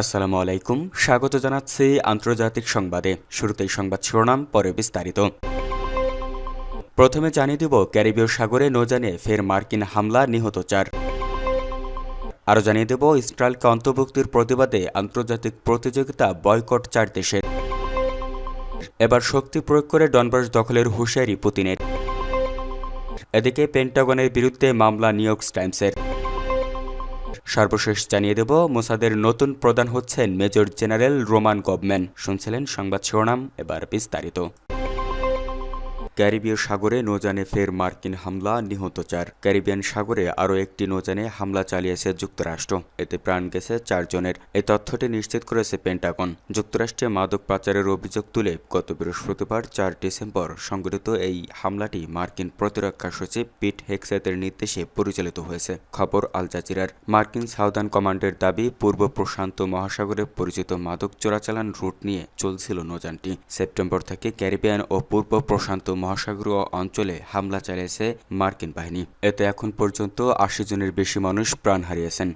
আসসালামু আলাইকুম। স্বাগত জানাচ্ছি আন্তর্জাতিক সংবাদে। শুরুতেই সংবাদ শিরোনাম, পরে বিস্তারিত। প্রথমে জানিয়ে দেব, ক্যারিবীয় সাগরে নৌজানে ফের মার্কিন হামলা, নিহত চার। আরও জানিয়ে দেব, ইসরায়েলকে অন্তর্ভুক্তির প্রতিবাদে আন্তর্জাতিক প্রতিযোগিতা বয়কট চার দেশের। এবার শক্তি প্রয়োগ করে ডনবাস দখলের হুঁশিয়ারি পুতিনের। এদিকে পেন্টাগনের বিরুদ্ধে মামলা নিউইয়র্ক টাইমসের। সর্বশেষ জানিয়ে দেব, মোসাদের নতুন প্রধান হচ্ছেন মেজর জেনারেল রোমান গভম্যান। শুনছিলেন সংবাদ শিরোনাম, এবার বিস্তারিত। ক্যারিবীয় সাগরে নৌযানে ফের মার্কিন হামলা, নিহত চার। ক্যারিবিয়ান সাগরে আরও একটি নৌযানে হামলা চালিয়েছে যুক্তরাষ্ট্র। এতে প্রাণ গেছে চারজনের। এই তথ্যটি নিশ্চিত করেছে পেন্টাগন। যুক্তরাষ্ট্রে মাদক পাচারের অভিযোগ তুলে গত বৃহস্পতিবার চার ডিসেম্বর সংঘটিত এই হামলাটি মার্কিন প্রতিরক্ষা সচিব পিট হেক্সেতের নির্দেশে পরিচালিত হয়েছে। খবর আল জাজিরার। মার্কিন সাউদার্ন কমান্ডের দাবি, পূর্ব প্রশান্ত মহাসাগরে পরিচিত মাদক চোরাচালান রুট নিয়ে চলছিল নৌযানটি। সেপ্টেম্বর থেকে ক্যারিবিয়ান ও পূর্ব প্রশান্ত মহাসাগরীয় অঞ্চলে হামলা চালিয়েছে মার্কিন বাহিনী। এতে এখন পর্যন্ত আশি জনের বেশি মানুষ প্রাণ হারিয়েছেন।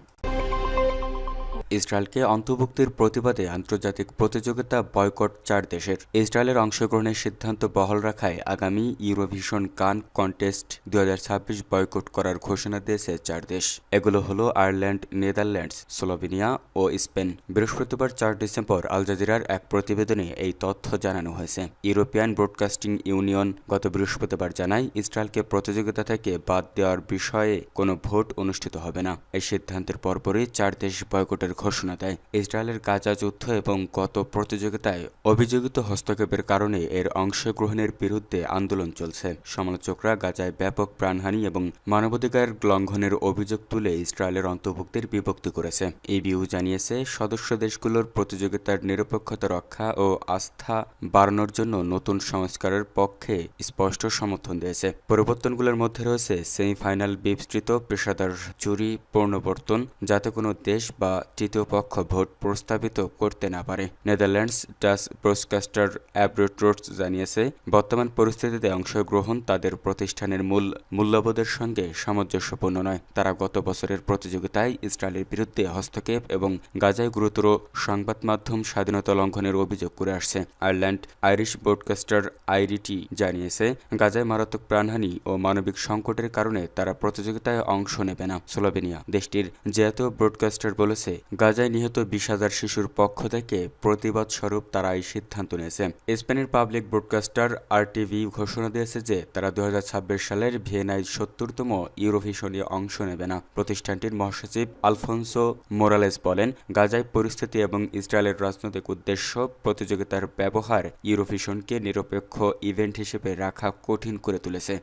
ইসরায়েলকে অন্তর্ভুক্তির প্রতিবাদে আন্তর্জাতিক প্রতিযোগিতা বয়কট চার দেশের। ইসরায়েলের অংশগ্রহণের সিদ্ধান্ত বহাল রাখায় আগামী ইউরোভিশন কান কন্টেস্ট দু হাজার ছাব্বিশ বয়কট করার ঘোষণা দিয়েছে চার দেশ। এগুলো হলো আয়ারল্যান্ড, নেদারল্যান্ডস, স্লোভেনিয়া ও স্পেন। বৃহস্পতিবার চার ডিসেম্বর আল জাজিরার এক প্রতিবেদনে এই তথ্য জানানো হয়েছে। ইউরোপিয়ান ব্রডকাস্টিং ইউনিয়ন গত বৃহস্পতিবার জানায়, ইসরায়েলকে প্রতিযোগিতা থেকে বাদ দেওয়ার বিষয়ে কোনো ভোট অনুষ্ঠিত হবে না। এই সিদ্ধান্তের পরপরই চার দেশ বয়কটের ঘোষণা দেয়। ইসরায়েলের গাজা যুদ্ধ এবং গত প্রতিযোগিতায় অভিযোগিত হস্তক্ষেপের কারণে এর অংশগ্রহণের বিরুদ্ধে আন্দোলন চলছে। সমালোচকরা গাজায় ব্যাপক প্রাণহানি এবং মানবাধিকার লঙ্ঘনের অভিযোগ তুলে ইসরায়েলের অন্তর্ভুক্তির বিভক্তি করেছে। ইবিউ জানিয়েছে, সদস্য দেশগুলোর প্রতিযোগিতার নিরপেক্ষতা রক্ষা ও আস্থা বাড়ানোর জন্য নতুন সংস্কারের পক্ষে স্পষ্ট সমর্থন দিয়েছে। পরিবর্তনগুলোর মধ্যে রয়েছে সেমিফাইনাল বিস্তৃত পেশাদার জুরি পুনর্বর্তন যাতে কোনো দেশ বা তৃতীয় পক্ষ ভোট প্রস্তাবিত করতে না পারে। নেদারল্যান্ডস ডাস ব্রডকাস্টার অ্যাব্রোট্রোটস জানিয়েছে, বর্তমান পরিস্থিতিতে অংশগ্রহণ তাদের প্রতিষ্ঠানের মূল মূল্যবোধের সঙ্গে সামঞ্জস্যপূর্ণ নয়। তারা গত বছরের প্রতিযোগিতায় ইসরায়েলের বিরুদ্ধে হস্তক্ষেপ এবং গাজায় গুরুতর সংবাদ মাধ্যম স্বাধীনতা লঙ্ঘনের অভিযোগ করে আসছে। আয়ারল্যান্ড আইরিশ ব্রডকাস্টার আইরিটি জানিয়েছে, গাজায় মারাত্মক প্রাণহানি ও মানবিক সংকটের কারণে তারা প্রতিযোগিতায় অংশ নেবে না। স্লোভেনিয়া দেশটির জাতীয় ব্রডকাস্টার বলেছে গাজায় নিহত বিশ হাজার শিশুর পক্ষ থেকে প্রতিবাদ স্বরূপ তারা এই সিদ্ধান্ত নিয়েছে। স্পেনের পাবলিক ব্রডকাস্টার আরটিভি ঘোষণা দিয়েছে যে, তারা দু হাজার ছাব্বিশ সালের ভিয়েনায় সত্তরতম ইউরোভিশনে অংশ নেবে না। প্রতিষ্ঠানটির মহাসচিব আলফোনসো মোরালেস বলেন, গাজায় পরিস্থিতি এবং ইসরায়েলের রাজনৈতিক উদ্দেশ্য প্রতিযোগিতার ব্যবহার ইউরোভিশনকে নিরপেক্ষ ইভেন্ট হিসেবে রাখা কঠিন করে তুলেছে।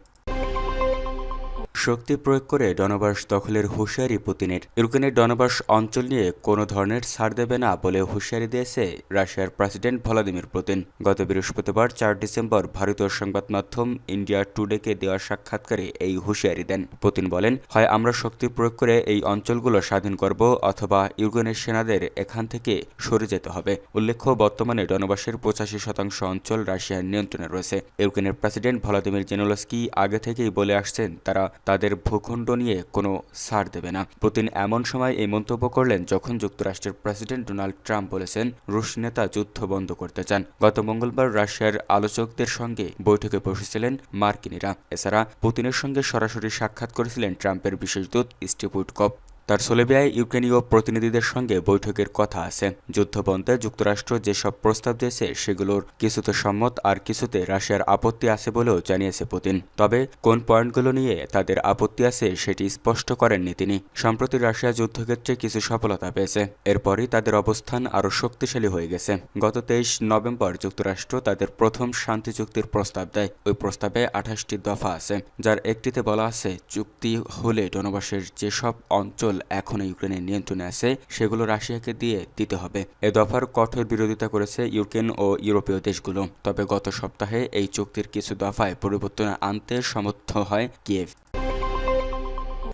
শক্তি প্রয়োগ করে ডনবাস দখলের হুঁশিয়ারি পুতিনের। ইউক্রেনের ডনবাস অঞ্চল নিয়ে কোনো ধরনের ছাড় দেবে না বলে হুঁশিয়ারি দিয়েছে রাশিয়ার প্রেসিডেন্ট ভলাদিমির পুতিন। গত বৃহস্পতিবার চার ডিসেম্বর ভারতীয় সংবাদ মাধ্যম ইন্ডিয়া টুডেকে দেওয়া সাক্ষাৎকারে এই হুঁশিয়ারি দেন। পুতিন বলেন, হয় আমরা শক্তি প্রয়োগ করে এই অঞ্চলগুলো স্বাধীন করব অথবা ইউক্রেনের সেনাদের এখান থেকে সরে যেতে হবে। উল্লেখ্য, বর্তমানে ডনবাসের পঁচাশি শতাংশ অঞ্চল রাশিয়ার নিয়ন্ত্রণে রয়েছে। ইউক্রেনের প্রেসিডেন্ট ভলাদিমির জেনোলস্কি আগে থেকেই বলে আসছেন, তারা তাদের ভূখণ্ড নিয়ে কোনো ছাড় দেবে না। পুতিন এমন সময় এই মন্তব্য করলেন যখন যুক্তরাষ্ট্রের প্রেসিডেন্ট ডোনাল্ড ট্রাম্প বলেছেন, রুশ নেতা যুদ্ধ বন্ধ করতে চান। গত মঙ্গলবার রাশিয়ার আলোচকদের সঙ্গে বৈঠকে বসেছিলেন মার্কিনীরা। এছাড়া পুতিনের সঙ্গে সরাসরি সাক্ষাৎ করেছিলেন ট্রাম্পের বিশেষ দূত স্টিভ উইটকপ তার সোলেবিয়ায় ইউক্রেনীয় প্রতিনিধিদের সঙ্গে বৈঠকের কথা আছে। যুদ্ধবন্ধে যুক্তরাষ্ট্র যেসব প্রস্তাব দিয়েছে, সেগুলোর কিছুতে সম্মত আর কিছুতে রাশিয়ার আপত্তি আছে বলেও জানিয়েছে পুতিন। তবে কোন পয়েন্টগুলো নিয়ে তাদের আপত্তি আছে, সেটি স্পষ্ট করেননি তিনি। সম্প্রতি রাশিয়া যুদ্ধক্ষেত্রে কিছু সফলতা পেয়েছে। এরপরই তাদের অবস্থান আরও শক্তিশালী হয়ে গেছে। গত তেইশ নভেম্বর যুক্তরাষ্ট্র তাদের প্রথম শান্তি চুক্তির প্রস্তাব দেয়। ওই প্রস্তাবে আঠাশটি দফা আছে, যার একটিতে বলা আছে, চুক্তি হলে ডনবাসের যেসব অঞ্চল এখনও ইউক্রেনের নিয়ন্ত্রণে আছে, সেগুলো রাশিয়াকে দিয়ে দিতে হবে। এ দফার কঠোর বিরোধিতা করেছে ইউক্রেন ও ইউরোপীয় দেশগুলো। তবে গত সপ্তাহে এই চুক্তির কিছু দফায় পরিবর্তন আনতে সমর্থ হয় কিয়েভ।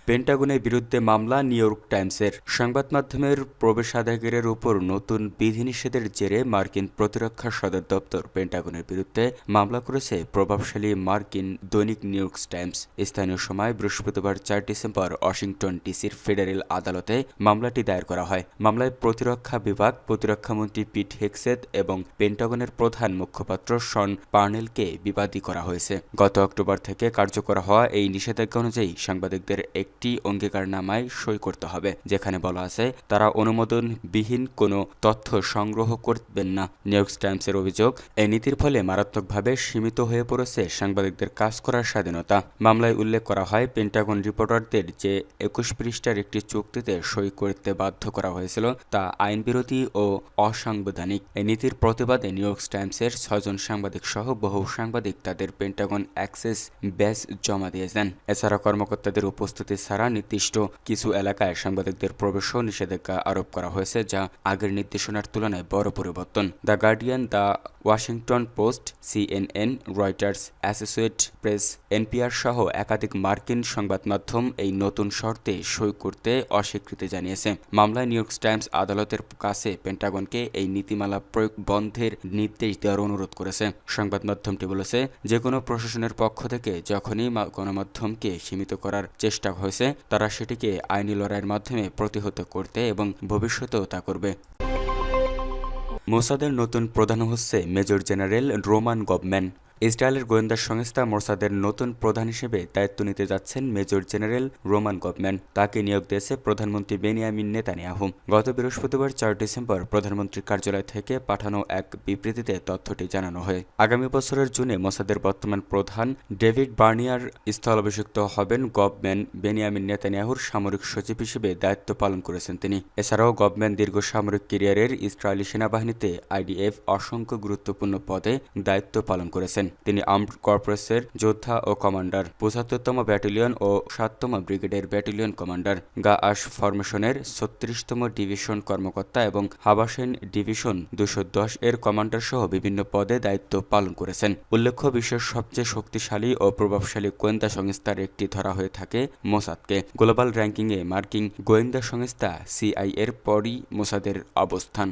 পেন্টাগনের বিরুদ্ধে মামলা নিউ ইয়র্ক টাইমসের। সংবাদ মাধ্যমের প্রবেশাধিকারের উপর নতুন বিধিনিষেধের জেরে মার্কিন প্রতিরক্ষা সদর দপ্তর পেন্টাগনের বিরুদ্ধে মামলা করেছে প্রভাবশালী মার্কিন দৈনিক নিউ ইয়র্ক টাইমস। স্থানীয় সময় বৃহস্পতিবার চার ডিসেম্বর ওয়াশিংটন ডিসির ফেডারেল আদালতে মামলাটি দায়ের করা হয়। মামলায় প্রতিরক্ষা বিভাগ প্রতিরক্ষামন্ত্রী পিট হেক্সেত এবং পেন্টাগনের প্রধান মুখপাত্র শন পার্নেলকে বিবাদী করা হয়েছে। গত অক্টোবর থেকে কার্যকর হওয়া এই নিষেধাজ্ঞা অনুযায়ী সাংবাদিকদের একটি অঙ্গীকারনামায় সই করতে হবে, যেখানে বলা আছে, তারা অনুমোদনবিহীন কোনো তথ্য সংগ্রহ করবেন না। নিউইয়র্ক টাইমসের অভিযোগ, এই নীতির ফলে মারাত্মকভাবে সীমিত হয়ে পড়েছে সাংবাদিকদের কাজ করার স্বাধীনতা। মামলায় উল্লেখ করা হয়, পেন্টাগন রিপোর্টারদের যে একুশ পৃষ্ঠার একটি চুক্তিতে সই করতে বাধ্য করা হয়েছিল, তা আইনবিরোধী ও অসাংবিধানিক। এই নীতির প্রতিবাদে নিউইয়র্ক টাইমসের ছয়জন সাংবাদিক সহ বহু সাংবাদিক তাদের পেন্টাগন অ্যাক্সেস ব্যাস জমা দিয়েছেন। এছাড়া কর্মকর্তাদের উপস্থিতি ছাড়া নির্দিষ্ট কিছু এলাকায় সাংবাদিকদের প্রবেশও নিষেধাজ্ঞা আরোপ করা হয়েছে, যা আগের নির্দেশনার তুলনায় বড় পরিবর্তন। The Guardian, the Washington Post, CNN, Reuters Associated Press NPR সহ একাধিক মার্কিন সংবাদ মাধ্যম এই নতুন শর্তে সই করতে অস্বীকৃতি জানিয়েছে। মামলায় নিউইয়র্ক টাইমস আদালতের কাছে পেন্টাগনকে এই নীতিমালা প্রয়োগ বন্ধের নির্দেশ দেওয়ার অনুরোধ করেছে। সংবাদ মাধ্যমটি বলেছে যে কোনো প্রশাসনের পক্ষ থেকে যখনই গণমাধ্যমকে সীমিত করার চেষ্টা হয়েছে, তারা সেটিকে আইনি লড়াইয়ের মাধ্যমে প্রতিহত করতে এবং ভবিষ্যতেও তা করবে। মোসাদের নতুন প্রধান হচ্ছে মেজর জেনারেল রোমান গভম্যান। ইসরায়েলের গোয়েন্দা সংস্থা মোসাদের নতুন প্রধান হিসেবে দায়িত্ব নিতে যাচ্ছেন মেজর জেনারেল রোমান গভম্যান। তাকে নিয়োগ দিয়েছে প্রধানমন্ত্রী বেনিয়ামিন নেতানিয়াহু। গত বৃহস্পতিবার চার ডিসেম্বর প্রধানমন্ত্রীর কার্যালয় থেকে পাঠানো এক বিবৃতিতে তথ্যটি জানানো হয়। আগামী বছরের জুনে মোসাদের বর্তমান প্রধান ডেভিড বার্নিয়ার স্থল স্থলাভিষিক্ত হবেন গভম্যান বেনিয়ামিন নেতানিয়াহুর সামরিক সচিব হিসেবে দায়িত্ব পালন করেছেন তিনি। এছাড়াও গভম্যান দীর্ঘ সামরিক ক্যারিয়ারের ইসরায়েলি সেনাবাহিনীতে আইডিএফ অসংখ্য গুরুত্বপূর্ণ পদে দায়িত্ব পালন করেছেন। তিনি আর্মড কর্পোরেসের যোদ্ধা ও কমান্ডার, পঁচাত্তরতম ব্যাটালিয়ন ও সাততম ব্রিগেডের ব্যাটালিয়ন কমান্ডার, গা আশ ফরমেশনের ছত্রিশতম ডিভিশন কর্মকর্তা এবং হাবাসেন ডিভিশন দুশো দশ এর কমান্ডার সহ বিভিন্ন পদে দায়িত্ব পালন করেছেন। উল্লেখ্য, বিশ্বের সবচেয়ে শক্তিশালী ও প্রভাবশালী গোয়েন্দা সংস্থার একটি ধরা হয়ে থাকে মোসাদকে। গ্লোবাল র্যাঙ্কিংয়ে মার্কিন গোয়েন্দা সংস্থা সিআই এর পরই মোসাদের অবস্থান।